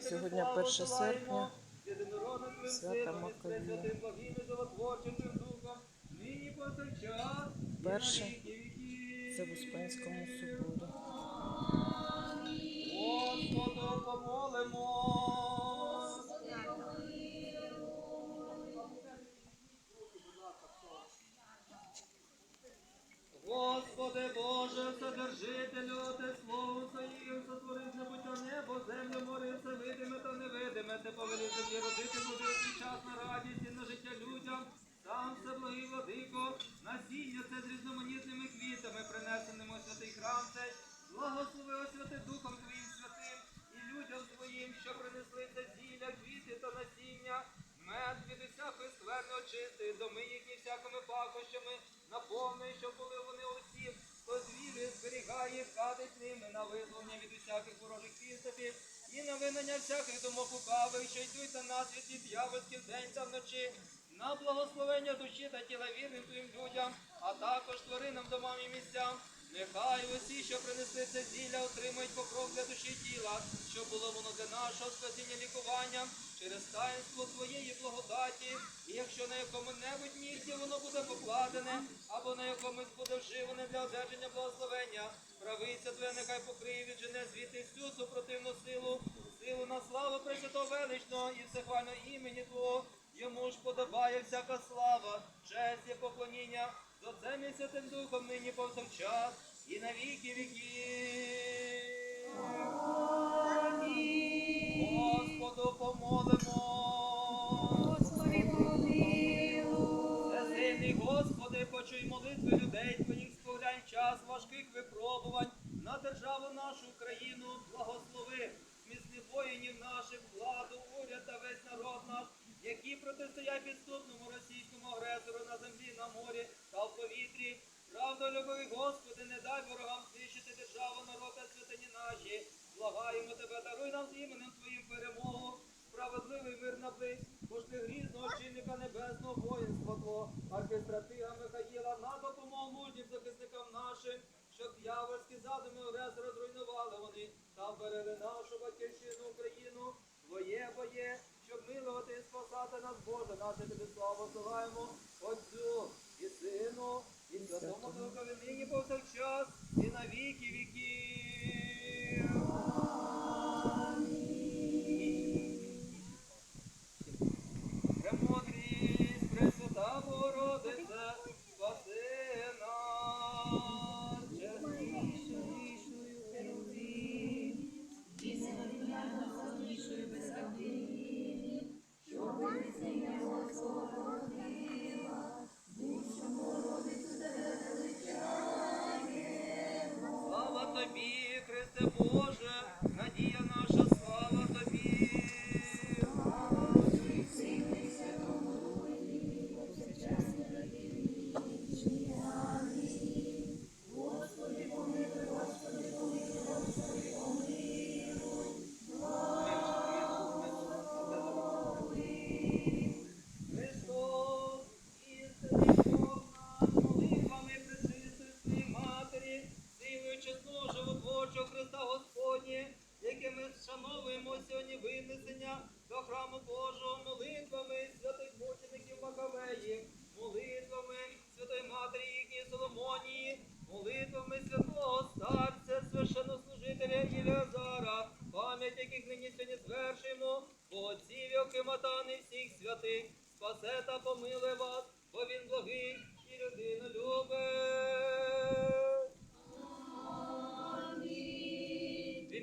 Сьогодні 1 серпня, свята Маковія. Перше це в Успенському соборі. Господу помолимо. Господи Боже, Вседержителю, Ти слово Своїм сотворив небуття небо, землю, море, все видиме та невидиме, Ти повелів землі родити буде свій час на радість і на життя людям. Сам все благий владико, насіння це з різноманітними квітами, принесеними у святий храм цей, благослови освяти Духом Твоїм святим і людям Твоїм, що принесли це зілля, квіти та насіння, мед від усякої скверни очисти, доми їхні всякими пахощами, наповни, щоб були вони усі, хто звіри зберігає, кадить ними на визволення від усяких ворожих підступів і всяких думок лукавих, що йдуть на нас від від дьявольських день та вночі, на благословення душі та тіла вірним твоїм людям, а також тваринам, домам і місцям. Нехай усі, що принесли це зілля, отримають покров для душі тіла, щоб було воно для нашого спасіння лікування через таїнство твоєї благодаті, і якщо на якому-небудь місці воно буде покладене, або на якомусь буде вживане для одержання благословення, правиця твоя нехай покриє від жене звідти всю славу Пресвятого величного і всехвального імені Твого. Йому ж подобає всяка слава, честь і поклоніння з Отцем і Святим Духом нині повсякчас і на віки віків. Господу помолимо. Всесильний Господи, почуй молитви людей Твоїх, сповлянь час важких випробувань на державу нашу Україну, благослови міцних воїнів наших, владу, уряд та весь народ наш, які протистоять підступному російському агресору на землі, на морі та в повітрі. Правда, любові, Господи, не дай ворогам знищити державу, народ та святині наші. Благаємо Тебе, даруй нам з іменем Твоїм перемогу, справедливий мир наблизь, пошли грізного чинника небесного воїнства Твого,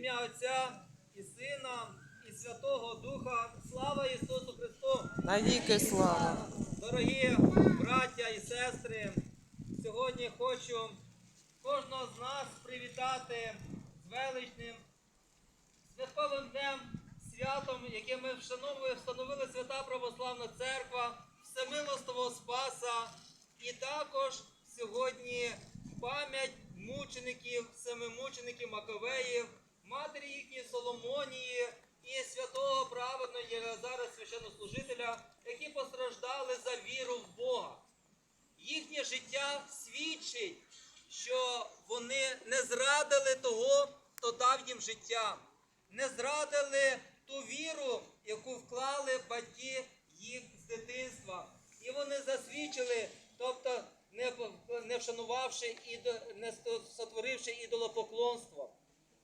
ім'я Отця і Сина, і Святого Духа, слава Ісусу Христу! Навіки слава! Дорогі браття і сестри, сьогодні хочу кожного з нас привітати з величним святковим днем, святом, яке ми вшановуємо, встановили Свята Православна Церква, Всемилостивого Спаса, і також сьогодні пам'ять мучеників, семимучеників Маковеїв, матері їхньої Соломонії і святого праведного Єлазара священнослужителя, які постраждали за віру в Бога. Їхнє життя свідчить, що вони не зрадили того, хто дав їм життя, не зрадили ту віру, яку вклали батьки їх з дитинства. І вони засвідчили, тобто не, вшанувавши і не сотворивши ідолопоклонство.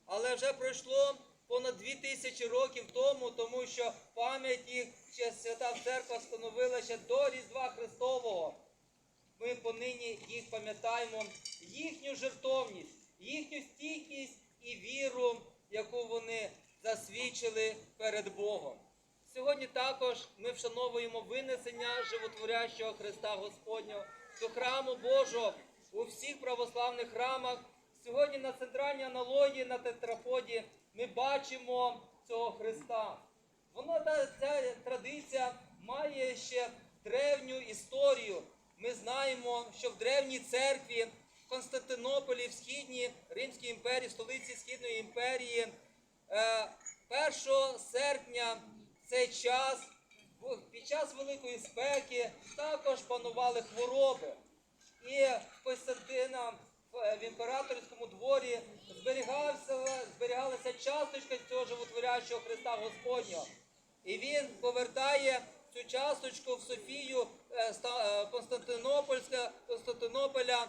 Але вже пройшло понад дві тисячі років тому, тому що пам'ять їх ще свята церква встановила ще до Різдва Христового. Ми понині їх пам'ятаємо, їхню жертовність, їхню стійкість і віру, яку вони засвідчили перед Богом. Сьогодні також ми вшановуємо винесення животворящого Христа Господнього до храму Божого у всіх православних храмах. Сьогодні на центральній аналогії на тетраподі ми бачимо цього Христа. Воно та ця традиція має ще древню історію. Ми знаємо, що в древній церкві в Константинополі, в східній Римській імперії, в столиці Східної імперії, е, 1 серпня цей час, під час великої спеки, також панували хвороби. В імператорському дворі зберігався, зберігалася часточка цього животворящого Христа Господнього. І він повертає цю часточку в Софію е, е, Константинопольська, Константинополя,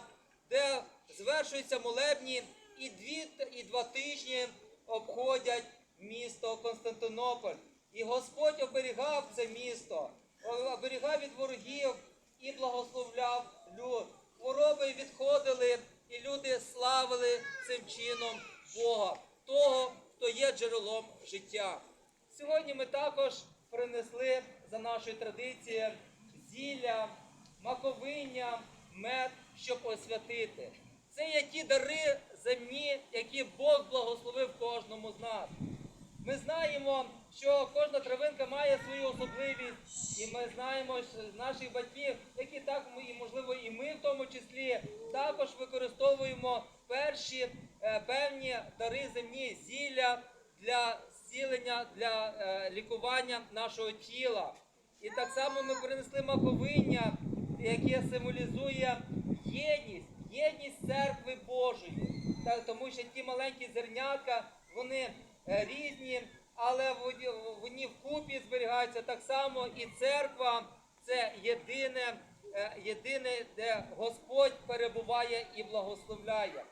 де звершуються молебні і, дві, і два тижні обходять місто Константинополь. І Господь оберігав це місто, оберігав від ворогів і благословляв люд. Хвороби відходили, і люди славили цим чином Бога, того, хто є джерелом життя. Сьогодні ми також принесли за нашою традицією зілля, маковиння, мед, щоб освятити. Це є ті дари земні, які Бог благословив кожному з нас. Ми знаємо, що кожна травинка має свою особливість, і ми знаємо з наших батьків, які так і можливо і ми в тому числі також використовуємо перші е, певні дари земні зілля для зцілення, для е, лікування нашого тіла. І так само ми принесли маковиння, яке символізує єдність, єдність церкви Божої. Так, тому що ті маленькі зернятка, вони різні, але вони вкупі зберігаються так само, і церква це єдине, е, єдине, де Господь перебуває і благословляє.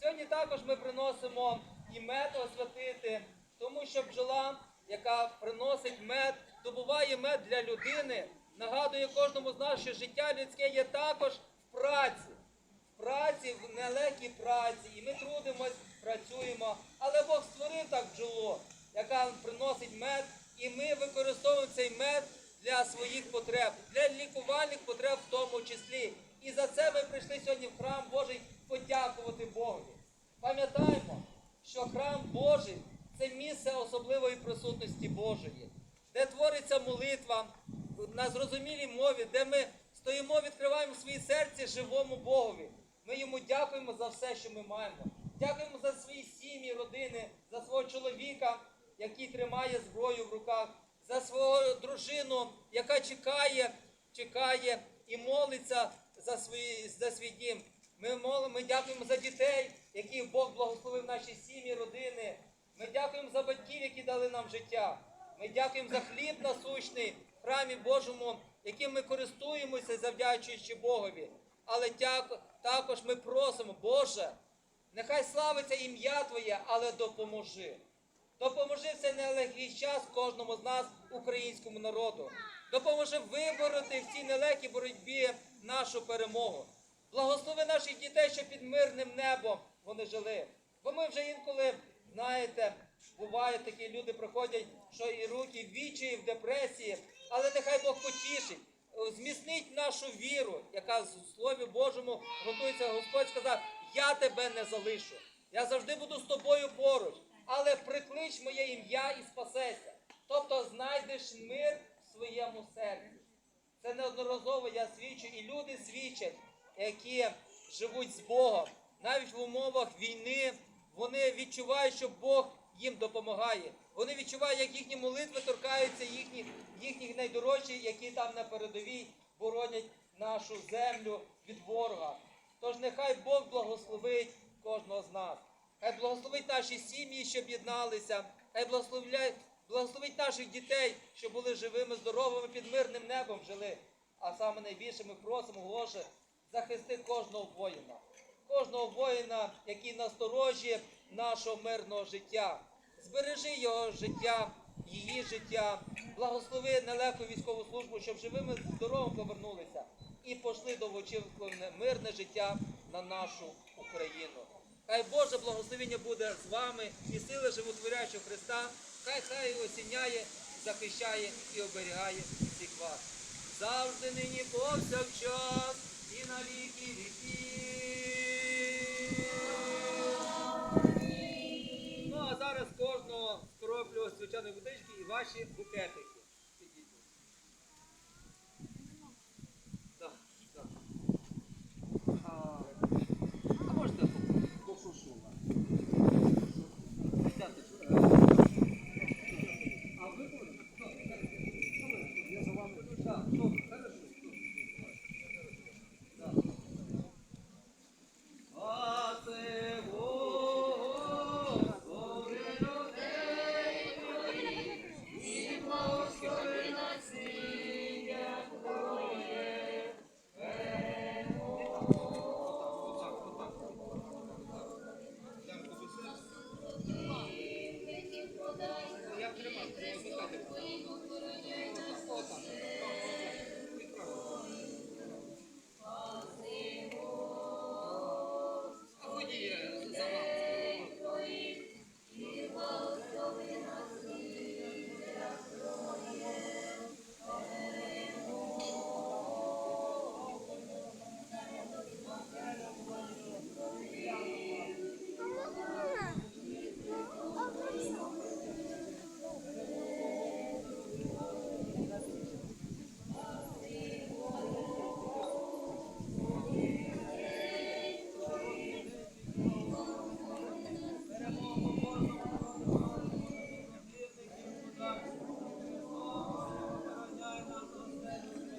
Сьогодні також ми приносимо і мед освятити, тому що бджола, яка приносить мед, добуває мед для людини, нагадує кожному з нас, що життя людське є також в праці. В праці, в нелегкій праці, і ми трудимось, працюємо. Але Бог створив так бджолу, яка приносить мед, і ми використовуємо цей мед для своїх потреб, для лікувальних потреб в тому числі. І за це ми прийшли сьогодні в храм Божий подякувати Богові. Пам'ятаємо, що храм Божий це місце особливої присутності Божої, де твориться молитва на зрозумілій мові, де ми стоїмо, відкриваємо свої серця живому Богові. Ми йому дякуємо за все, що ми маємо. Дякуємо за свої сім'ї, родини, за свого чоловіка, який тримає зброю в руках, за свою дружину, яка чекає, чекає і молиться за, свої, за свій дім. Ми молимо, ми дякуємо за дітей, яких Бог благословив наші сім'ї, родини. Ми дякуємо за батьків, які дали нам життя. Ми дякуємо за хліб насущний в храмі Божому, яким ми користуємося, завдячуючи Богові. Але також ми просимо, Боже, нехай славиться ім'я Твоє, але допоможи. Допоможи в цей нелегкий час кожному з нас, українському народу. Допоможи вибороти в цій нелегкій боротьбі нашу перемогу. Благослови наших дітей, щоб під мирним небом вони жили. Бо ми вже інколи, знаєте, бувають такі люди приходять, що і руки в відчаї, в депресії, але нехай Бог потішить, е, зміцнить нашу віру, яка в Слові Божому готується. Господь сказав, я тебе не залишу. Я завжди буду з тобою поруч, але приклич моє ім'я і спасеся. Тобто знайдеш мир в своєму серці. Це неодноразово я свідчу, і люди свідчать, які живуть з Богом. Навіть в умовах війни вони відчувають, що Бог їм допомагає. Вони відчувають, як їхні молитви торкаються їхніх, їхніх найдорожчих, які там на передовій боронять нашу землю від ворога. Тож нехай Бог благословить кожного з нас. Хай благословить наші сім'ї, щоб єдналися. Хай Благословить наших дітей, щоб були живими, здоровими, під мирним небом жили. А саме найбільше ми просимо, Боже, захисти кожного воїна, кожного воїна, який насторожі нашого мирного життя. Збережи його життя, її життя, благослови нелегку військову службу, щоб живими здоровими повернулися і пошли довгоочікуване мирне життя на нашу Україну. Хай Боже благословення буде з вами і сили животворяючого Христа, хай хай осіняє, захищає і оберігає всіх вас. Завжди нині повсякчас і на віки віків. Ну а зараз кожного скроплю свячаної водички і ваші букетики.